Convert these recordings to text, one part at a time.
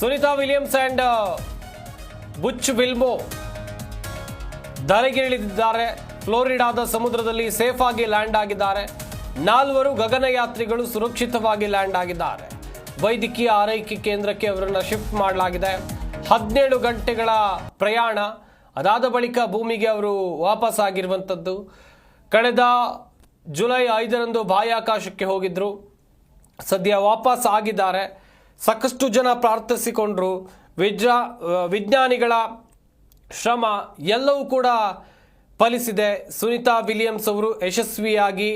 Sunita Williams and Butch Wilmore ಧರೆಗಿಳಿದಿದ್ದಾರೆ ಫ್ಲೋರಿಡಾದ ಸಮುದ್ರದಲ್ಲಿ safe ಆಗಿ ಲ್ಯಾಂಡ್ ಆಗಿದ್ದಾರೆ. ನಾಲ್ವರು ಗಗನಯಾತ್ರಿಗಳು ಸುರಕ್ಷಿತವಾಗಿ ಲ್ಯಾಂಡ್ ಆಗಿದ್ದಾರೆ. ವೈದ್ಯಕೀಯ ಆರೈಕೆ ಕೇಂದ್ರಕ್ಕೆ ಅವರನ್ನು ಶಿಫ್ಟ್ ಮಾಡಲಾಗಿದೆ. ಹದಿನೇಳು ಗಂಟೆಗಳ ಪ್ರಯಾಣ. ಅದಾದ ಬಳಿಕ ಭೂಮಿಗೆ ಅವರು ವಾಪಸ್ ಆಗಿರುವಂಥದ್ದು ಕಳೆದ ಜುಲೈ ಐದರಂದು ಬಾಹ್ಯಾಕಾಶಕ್ಕೆ ಹೋಗಿದ್ದರು ಸದ್ಯ ವಾಪಸ್ ಆಗಿದ್ದಾರೆ. ಸಾಕಷ್ಟು ಜನ ಪ್ರಾರ್ಥಿಸಿಕೊಂಡ್ರು. ವಿಜ್ಞಾ ವಿಜ್ಞಾನಿಗಳ ಶ್ರಮ ಎಲ್ಲವೂ ಕೂಡ ಫಲಿಸಿದೆ. ಸುನಿತಾ ವಿಲಿಯಮ್ಸ್ ಅವರು ಯಶಸ್ವಿಯಾಗಿ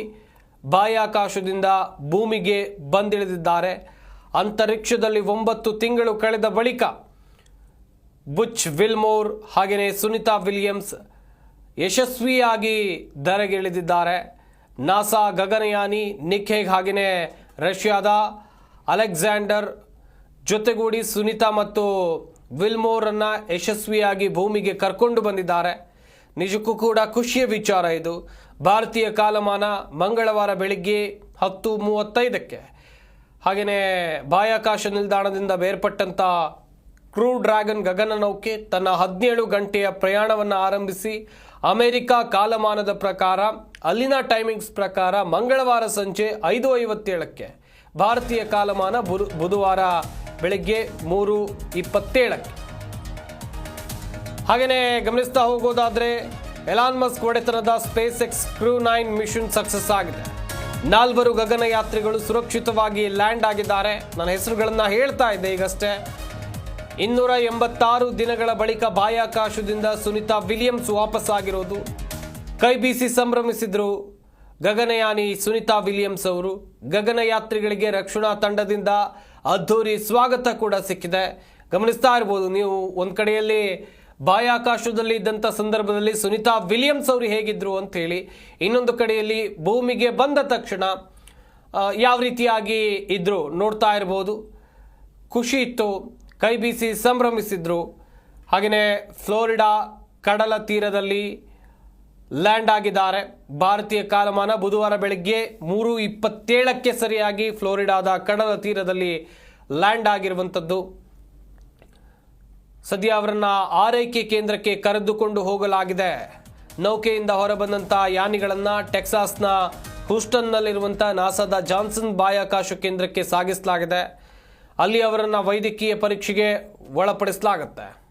ಬಾಹ್ಯಾಕಾಶದಿಂದ ಭೂಮಿಗೆ ಬಂದಿಳಿದಿದ್ದಾರೆ. ಅಂತರಿಕ್ಷದಲ್ಲಿ ಒಂಬತ್ತು ತಿಂಗಳು ಕಳೆದ ಬಳಿಕ ಬುಚ್ ವಿಲ್ಮೋರ್ ಹಾಗೆಯೇ ಸುನಿತಾ ವಿಲಿಯಮ್ಸ್ ಯಶಸ್ವಿಯಾಗಿ ಧರೆಗಿಳಿದಿದ್ದಾರೆ. ನಾಸಾ ಗಗನಯಾನಿ ನಿಖೇಗ್ ಹಾಗೆಯೇ ರಷ್ಯಾದ ಅಲೆಕ್ಸಾಂಡರ್ ಜೊತೆಗೂಡಿ ಸುನಿತಾ ಮತ್ತು ವಿಲ್ಮೋರನ್ನು ಯಶಸ್ವಿಯಾಗಿ ಭೂಮಿಗೆ ಕರ್ಕೊಂಡು ಬಂದಿದ್ದಾರೆ. ನಿಜಕ್ಕೂ ಕೂಡ ಖುಷಿಯ ವಿಚಾರ ಇದು. ಭಾರತೀಯ ಕಾಲಮಾನ ಮಂಗಳವಾರ ಬೆಳಿಗ್ಗೆ ಹತ್ತು ಮೂವತ್ತೈದಕ್ಕೆ. ಹಾಗೆಯೇ ಬಾಹ್ಯಾಕಾಶ ನಿಲ್ದಾಣದಿಂದ ಬೇರ್ಪಟ್ಟಂಥ ಕ್ರೂ ಡ್ರ್ಯಾಗನ್ ಗಗನನೌಕೆ ತನ್ನ ಹದಿನೇಳು ಗಂಟೆಯ ಪ್ರಯಾಣವನ್ನು ಆರಂಭಿಸಿ, ಅಮೆರಿಕ ಕಾಲಮಾನದ ಪ್ರಕಾರ, ಅಲ್ಲಿನ ಟೈಮಿಂಗ್ಸ್ ಪ್ರಕಾರ ಮಂಗಳವಾರ ಸಂಜೆ ಐದು ಐವತ್ತೇಳಕ್ಕೆ. ಭಾರತೀಯ ಕಾಲಮಾನ ಬುಧವಾರ ಬೆಳಗ್ಗೆ ಮೂರು ಇಪ್ಪತ್ತೇಳಕ್ಕೆ. ಹಾಗೆಯೇ ಗಮನಿಸ್ತಾ ಹೋಗೋದಾದರೆ, ಎಲಾನ್ ಮಸ್ಕ್ ಒಡೆತನದ SpaceX crew nine mission success ಆಗಿದೆ. ನಾಲ್ವರು ಗಗನಯಾತ್ರಿಗಳು ಸುರಕ್ಷಿತವಾಗಿ ಲ್ಯಾಂಡ್ ಆಗಿದ್ದಾರೆ. ನನ್ನ ಹೆಸರುಗಳನ್ನು ಹೇಳ್ತಾ ಇದ್ದೆ ಈಗಷ್ಟೇ. ಇನ್ನೂರ ಎಂಬತ್ತಾರು ದಿನಗಳ ಬಳಿಕ ಬಾಹ್ಯಾಕಾಶದಿಂದ ಸುನಿತಾ ವಿಲಿಯಮ್ಸ್ ವಾಪಸ್ ಆಗಿರೋದು. ಕೈ ಬೀಸಿ ಸಂಭ್ರಮಿಸಿದ್ರು ಗಗನಯಾನಿ ಸುನಿತಾ ವಿಲಿಯಮ್ಸ್ ಅವರು. ಗಗನಯಾತ್ರಿಗಳಿಗೆ ರಕ್ಷಣಾ ತಂಡದಿಂದ ಅದ್ಧೂರಿ ಸ್ವಾಗತ ಕೂಡ ಸಿಕ್ಕಿದೆ. ಗಮನಿಸ್ತಾ ಇರ್ಬೋದು, ನೀವು ಒಂದ್ ಕಡೆಯಲ್ಲಿ ಬಾಹ್ಯಾಕಾಶದಲ್ಲಿ ಇದ್ದಂತ ಸಂದರ್ಭದಲ್ಲಿ ಸುನಿತಾ ವಿಲಿಯಮ್ಸ್ ಅವರು ಹೇಗಿದ್ರು ಅಂತ ಹೇಳಿ, ಇನ್ನೊಂದು ಕಡೆಯಲ್ಲಿ ಭೂಮಿಗೆ ಬಂದ ತಕ್ಷಣ ಯಾವ ರೀತಿಯಾಗಿ ಇದ್ರು ನೋಡ್ತಾ ಇರ್ಬೋದು. ಖುಷಿ ಇತ್ತು, ಕೈ ಬೀಸಿ ಸಂಭ್ರಮಿಸಿದ್ರು. ಹಾಗೆಯೇ ಫ್ಲೋರಿಡಾ ಕಡಲ ತೀರದಲ್ಲಿ ಲ್ಯಾಂಡ್ ಆಗಿದ್ದಾರೆ. ಭಾರತೀಯ ಕಾಲಮಾನ ಬುಧವಾರ ಬೆಳಗ್ಗೆ ಮೂರು ಇಪ್ಪತ್ತೇಳಕ್ಕೆ ಸರಿಯಾಗಿ ಫ್ಲೋರಿಡಾದ ಕಡಲ ತೀರದಲ್ಲಿ ಲ್ಯಾಂಡ್ ಆಗಿರುವಂಥದ್ದು. ಸದ್ಯ ಅವರನ್ನ ಆರೈಕೆ ಕೇಂದ್ರಕ್ಕೆ ಕರೆದುಕೊಂಡು ಹೋಗಲಾಗಿದೆ. ನೌಕೆಯಿಂದ ಹೊರಬಂದಂಥ ಯಾನಿಗಳನ್ನು ಟೆಕ್ಸಾಸ್ನ ಹೂಸ್ಟನ್ನಲ್ಲಿರುವಂಥ ನಾಸಾದ ಜಾನ್ಸನ್ ಬಾಹ್ಯಾಕಾಶ ಕೇಂದ್ರಕ್ಕೆ ಸಾಗಿಸಲಾಗಿದೆ. ಅಲ್ಲಿ ಅವರನ್ನ ವೈದ್ಯಕೀಯ ಪರೀಕ್ಷೆಗೆ ಒಳಪಡಿಸಲಾಗುತ್ತೆ.